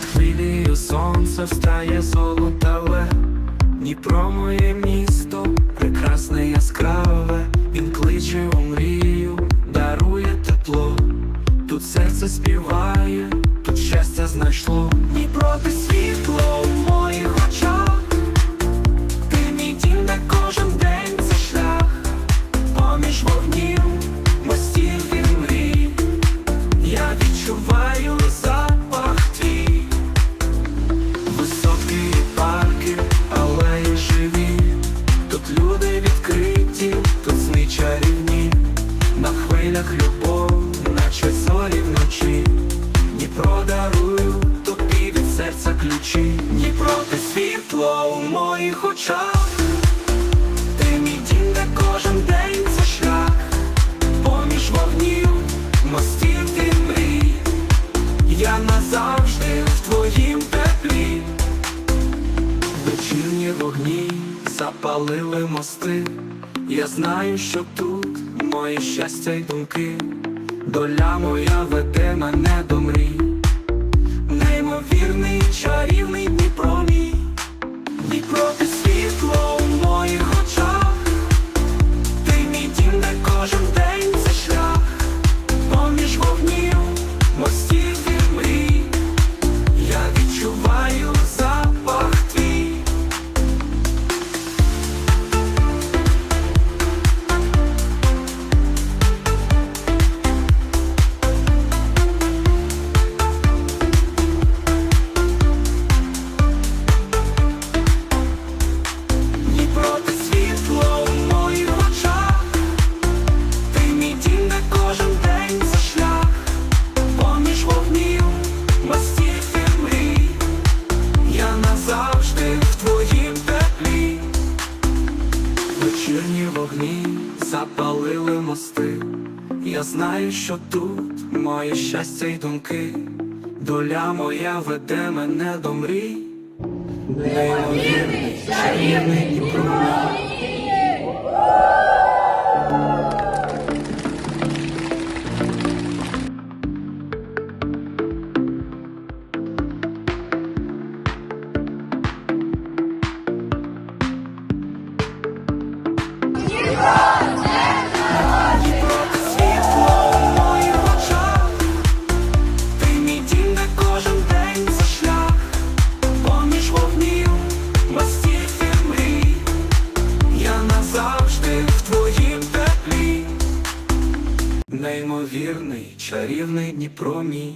хвилею сонце встає золотаве, Дніпро моє місто, прекрасне яскраве, він кличе у мрію, дарує тепло, тут серце співає, тут щастя знайшло. Дніпро ти світло в моїх очах, ти мій дім, де кожен день це шлях, поміж вогнів, мостів і мрій. Я відчуваю хвилях любов, наче зорі вночі. Дніпро дарую тобі від серця ключі. Дніпро ти світло у моїх очах. Ти мій дім, де кожен день це шлях. Поміж вогнів, мостів і мрій. Я назавжди в твоїм теплі. Вечірні вогні запалили мости. Я знаю, що тут моє щастя й думки. Доля моя веде мене до мрій. Неймовірний чарівний вечірні вогні запалили мости. Я знаю, що тут моє щастя й думки, доля моя веде мене до мрій. Неймовірний, чарівний і Світло неймовірний, чарівний Дніпро мій.